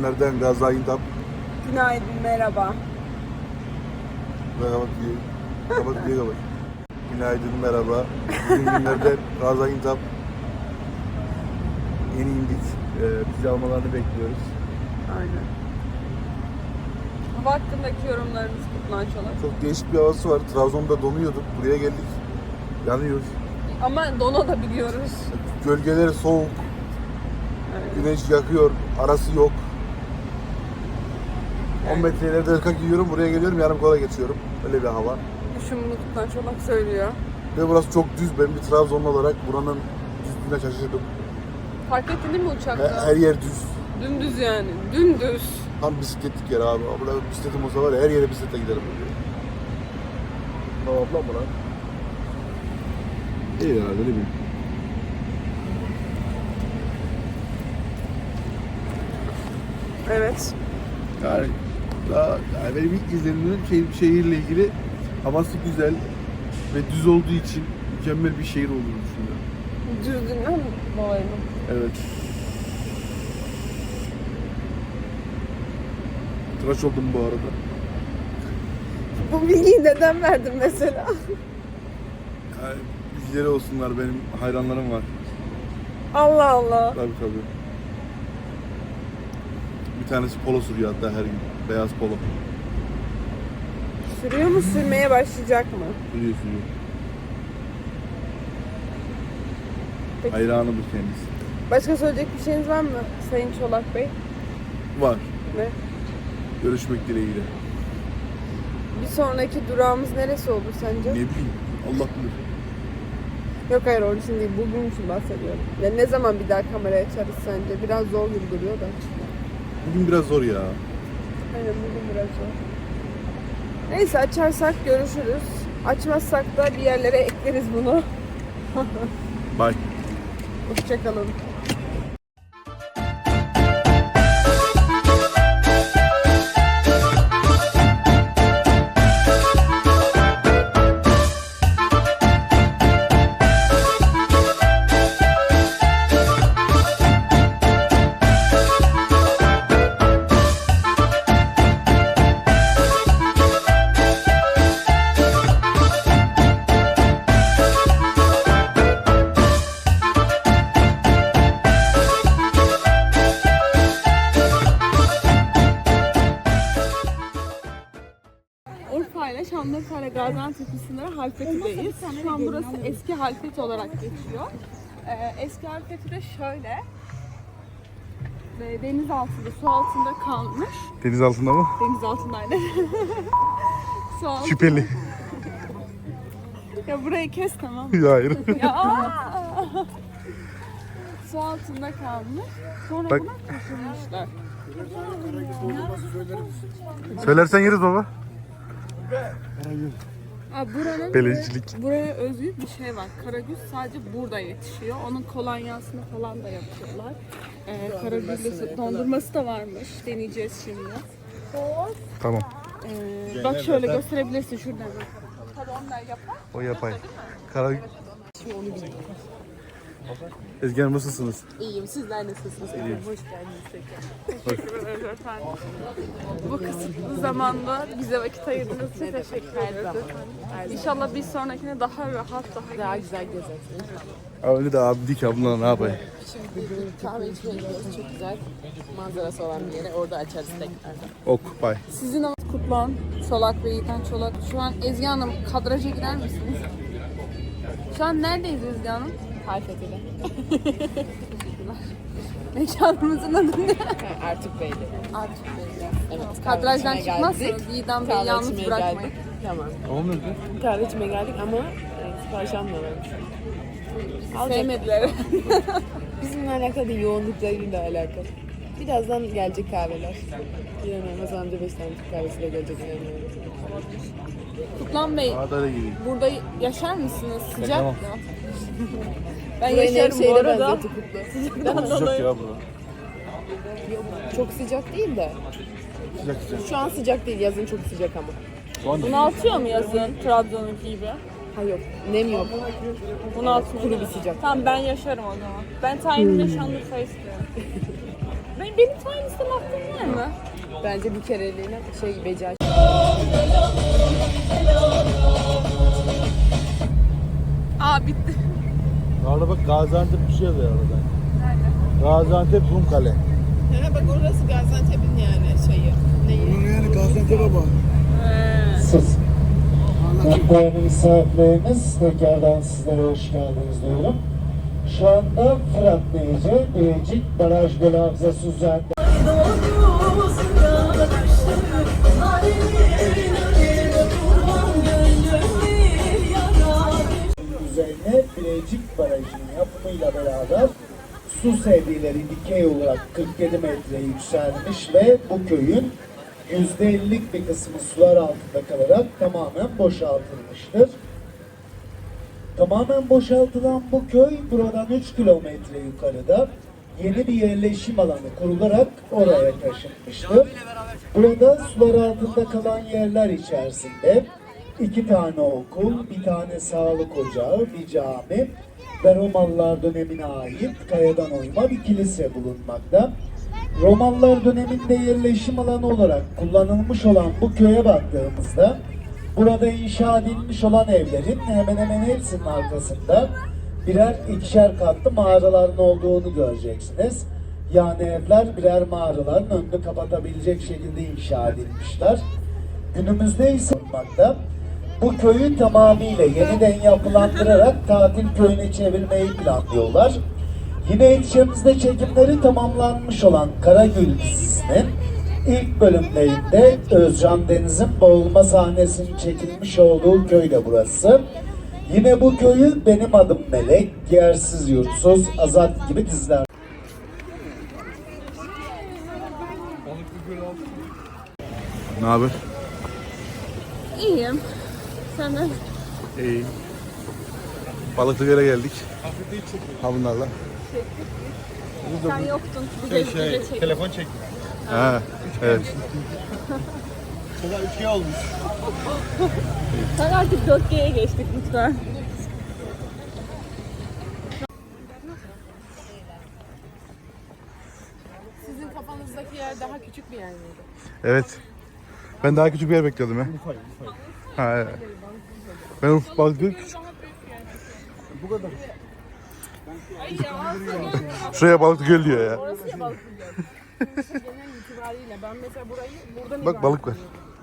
günlerden Gaziantep. Günaydın, merhaba. Merhaba diye. Kapat diye kapat. Günaydın merhaba. Bugün günlerden Gaziantep. Yeni indik. Ee, bizi almalarını bekliyoruz. Aynen. Hava hakkındaki yorumlarınız Kutlan Çolak. Çok değişik bir havası var. Trabzon'da donuyorduk. Buraya geldik. Yanıyoruz. Ama dono da biliyoruz. Gölgeleri soğuk. Evet. Güneş yakıyor. Arası yok. 10 metre ileride ırkak yiyorum. Buraya geliyorum. Yarım kola geçiyorum. Öyle bir hava. Bunu Kutlan Çolak söylüyor. Ve burası çok düz. Ben bir Trabzonlu olarak buranın düzlüğüne şaşırdım. Fark ettin değil mi Her, uçakta? her yer düz. Dümdüz yani. Dümdüz. Tam bisikletlik yer abi. Burada bisikletim olsa var ya her yere bisikletle giderim. Tamam ablam mı lan? İyi herhalde ne bileyim. Evet. Yani, daha, yani benim ilk izlenimim şey, şehirle ilgili havası güzel ve düz olduğu için mükemmel bir şehir olduğunu düşünüyorum. Düzgünden dolayı mı? Evet. Tıraş oldum bu arada. Bu bilgiyi neden verdin mesela? Yani, bilgileri olsunlar benim hayranlarım var. Allah Allah. Tabii tabii. Tanesi polo sürüyor hatta her gün. Beyaz polo. Sürüyor mu sürmeye başlayacak mı? Sürüyor sürüyor. Peki. Hayranıdır kendisi. Başka söyleyecek bir şeyiniz var mı Sayın Çolak Bey? Var. Ne? Görüşmek dileğiyle. Bir sonraki durağımız neresi olur Ne sence? bileyim. Allah bilir. Yok hayır onun için değil, bugün için bahsediyorum. Ya ne zaman bir daha kamera açarız sence? Biraz zor gibi duruyor da. Bugün biraz zor ya. Aynen bugün biraz zor. Neyse açarsak görüşürüz. Açmazsak da bir yerlere ekleriz bunu. Bye. Hoşçakalın. Urfa ile Şanlıurfa ile Gaziantep sınırı Halfeti'deyiz. Şu an burası eski Halfeti olarak geçiyor. Ee, eski Halfeti de şöyle. Deniz altında, su altında kalmış. Deniz altında mı? Deniz altındaydı. su altında. Şüpheli. Ya burayı kes tamam mı? Hayır. Ya aa! Su altında kalmış. Sonra Bak. buna taşınmışlar. Söylersen yeriz baba. Aa, buranın Belediyelik. buraya özgü bir şey var. Karagüz sadece burada yetişiyor. Onun kolonyasını falan da yapıyorlar. Ee, karagüzlüsü dondurması da varmış. Deneyeceğiz şimdi. Tamam. Ee, bak şöyle gösterebilirsin şuradan. Tabii onlar yapar. O yapay. Kara... Ezgi Hanım nasılsınız? İyiyim. Sizler nasılsınız? Hoş geldiniz tekrar. Teşekkür ederiz efendim. Bu kısıtlı zamanda bize vakit ayırdığınız için teşekkür ederiz. İnşallah bir sonrakine daha rahat, daha, Daha güzel gezersiniz. Öyle de abi dik abla ne yapayım? Şimdi kahve içmeye gidiyoruz. Çok güzel manzarası olan bir yere. Orada açarız tekrar. Ok bay. Sizin adınız Kutlan, Çolak ve Yiğiten Çolak. Şu an Ezgi Hanım kadraja girer misiniz? Şu an neredeyiz Ezgi Hanım? Halfeti'de. Mekanımızın adı ne? Artık Bey'de. Artık belli. Evet. Kadrajdan kahve içmeye çıkmazsanız. Yiğiden Bey'i Kahve yalnız içmeye bırakmayın. geldik. Tamam. Tamam nerede? Kahve içmeye geldik ama e, sipariş almıyorlarmış. Alacak. Sevmediler. Bizimle alakalı değil, yoğunluklarıyla alakalı. Birazdan gelecek kahveler. İnanıyorum. Hasan amca 5 tane Türk kahvesiyle gelecek. Kutlan Bey, Ağda da gideyim. burada yaşar mısınız? Sıcak Yaşamam. Ben Burayı yaşarım bu Nevşehir'e arada. benzetti kutlu. Sıcak ya burada. Çok sıcak değil de. Sıcak sıcak. Şu an sıcak değil, yazın çok sıcak ama. Şu an Bunaltıyor mu yazın Trabzon'unki gibi? Ha yok, nem yok. Bunaltmıyor. Kuru bir sıcak. Tamam ben yaşarım o zaman. Ben tayinle Şanlıurfa istiyorum. Ben, benim time listeme hakkım var mı? Bence bir kereliğine şey becer. Aa bitti. Arada bak Gaziantep bir şey yazıyor arada. Nerede? Gaziantep Rumkale. Ha bak orası Gaziantep'in yani şeyi. Neyi? Yani Gaziantep ama. Siz. Değerli misafirlerimiz tekrardan sizlere hoş geldiniz diyorum. Şu anda Fırat Nehri, Bilecik Baraj Gölü Havzası üzerinde su seviyeleri dikey olarak 47 metre yükselmiş ve bu köyün %50'lik bir kısmı sular altında kalarak tamamen boşaltılmıştır. Tamamen boşaltılan bu köy buradan 3 kilometre yukarıda yeni bir yerleşim alanı kurularak oraya taşınmıştır. Burada sular altında kalan yerler içerisinde iki tane okul, bir tane sağlık ocağı, bir cami ve Romalılar dönemine ait kayadan oyma bir kilise bulunmakta. Romalılar döneminde yerleşim alanı olarak kullanılmış olan bu köye baktığımızda burada inşa edilmiş olan evlerin hemen hemen hepsinin arkasında birer ikişer katlı mağaraların olduğunu göreceksiniz. Yani evler birer mağaraların önünü kapatabilecek şekilde inşa edilmişler. Günümüzde ise bulunmakta. Bu köyü tamamıyla yeniden yapılandırarak tatil köyüne çevirmeyi planlıyorlar. Yine yetişemizde çekimleri tamamlanmış olan Karagül dizisinin ilk bölümlerinde Özcan Deniz'in boğulma sahnesinin çekilmiş olduğu köy de burası. Yine bu köyü Benim Adım Melek, Yersiz Yurtsuz, Azat gibi diziler Ne haber? İyiyim. Senden İyi. Balıklı göle geldik. Ha bunlarla. sen yoktun. Bir de şey, çek. Telefon çek. Ha, evet. Sonra 3G olmuş. Sen artık 4G'ye geçtik lütfen. Sizin kafanızdaki yer daha küçük bir yer miydi? Evet. Ben daha küçük bir yer bekliyordum ya. Ha, evet. Ben Urfa Balıklı küçük. Şuraya Balıklı Göl diyor ya. Orası ya balık Genel itibariyle ben mesela burayı buradan Bak balık var.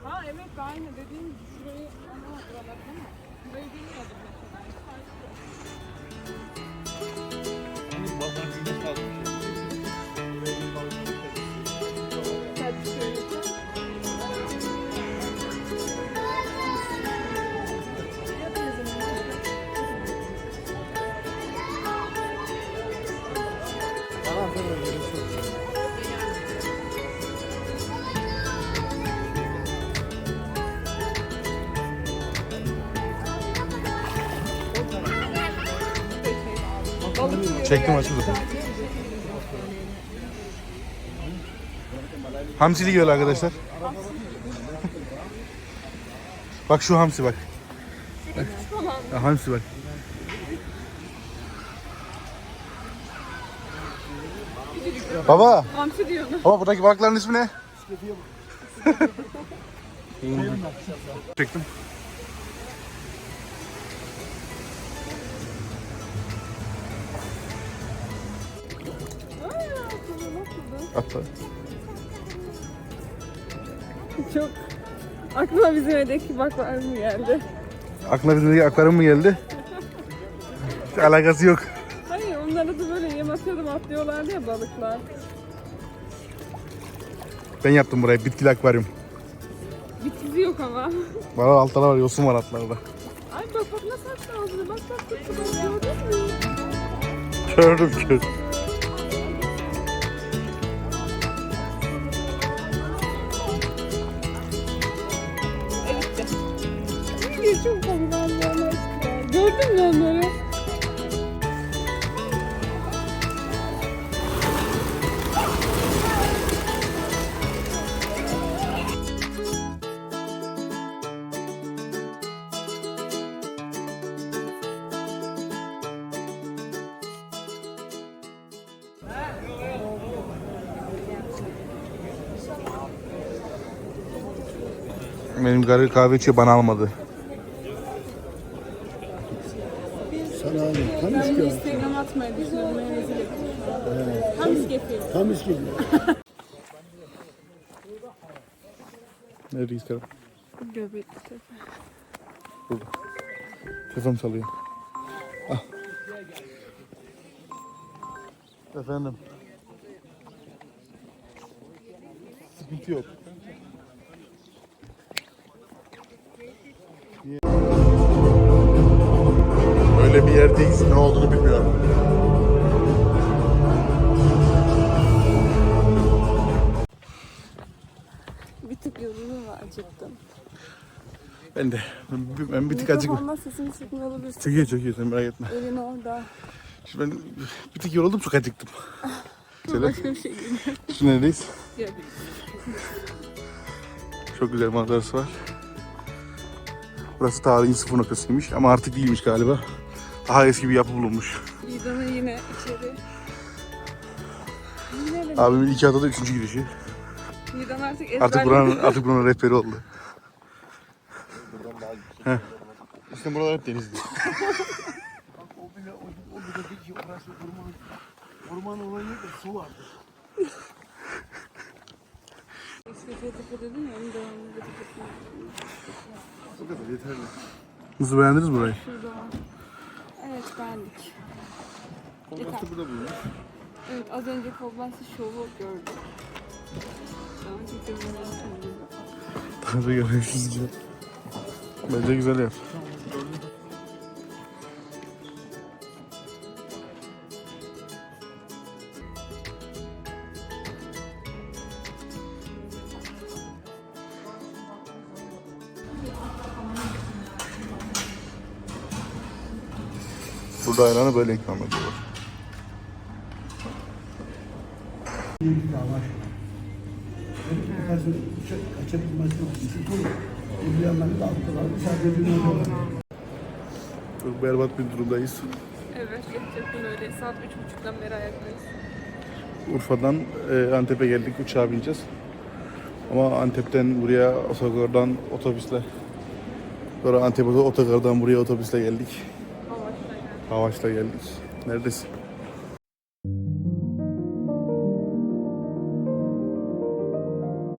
Ha evet aynı dediğim Çektim açıldı. Hamsili göl arkadaşlar. bak şu hamsi bak. Bak. Ya, hamsi bak. Baba, Hamsi diyordum. baba buradaki balıkların ismi ne? Çektim. Atla. Çok aklıma bizim evdeki baklar mı geldi? Aklına bizim akvaryum mu geldi? Hiç alakası yok. Hayır onlara da böyle yem atıyordum atlıyorlardı ya balıklar. Ben yaptım burayı bitkili akvaryum. Bitkisi yok ama. Var altta var yosun var altlarda. Ay bak bak nasıl açtı ağzını bak bak bak bak gördün mü? Gördüm gördüm. Evet. Çok aşkına. Gördün mü onları? Benim garı kahve içiyor bana almadı. Sana abi. Tam Ben iskele. Instagram atmayı düşünüyorum. Ben rezil ettim. Tam iskefiyim. Tam iskele. Neredeyiz Kerem? Göbekli tepe. Burada. Telefon çalıyor. Ah. Efendim. Sıkıntı yok. Bir yerdeyiz. Ne olduğunu bilmiyorum. Bir tık yoruldum ve acıktım. Ben de. Ben, ben bir tık acık. Mikrofondan sesini çıkmıyor olabilirsin. Çekiyor çekiyor sen merak etme. Elin orada. Şimdi ben bir tık yoruldum çok acıktım. Şöyle. Başka bir şey geliyor. Şimdi neredeyiz? Çok güzel manzarası var. Burası tarihin sıfır noktasıymış ama artık değilmiş galiba. Daha eski bir yapı bulunmuş. İdana yine içeri. Yine de Abimin iki adada üçüncü girişi. İdan artık Artık ezberledim. buranın, artık buranın rehberi oldu. Heh. İşte buralar hep denizli. Orman olayı da su var. İskefeye tepe dedin ya onun devamında tepesine. Bu kadar yeterli. Nasıl beğendiniz burayı? Şurada beğendik. Kontrastı burada bulunuyor. Evet az önce Koblensi şovu gördük. Da görüşürüz gibi. Bence güzel yer. Burada ayranı böyle ikram ediyorlar. Çok berbat bir durumdayız. Evet gerçekten öyle. Saat üç buçuktan beri ayaktayız. Urfa'dan e, Antep'e geldik uçağa bineceğiz. Ama Antep'ten buraya otogardan otobüsle sonra Antep otogardan buraya otobüsle geldik. Havaş'la geldik. Neredesin?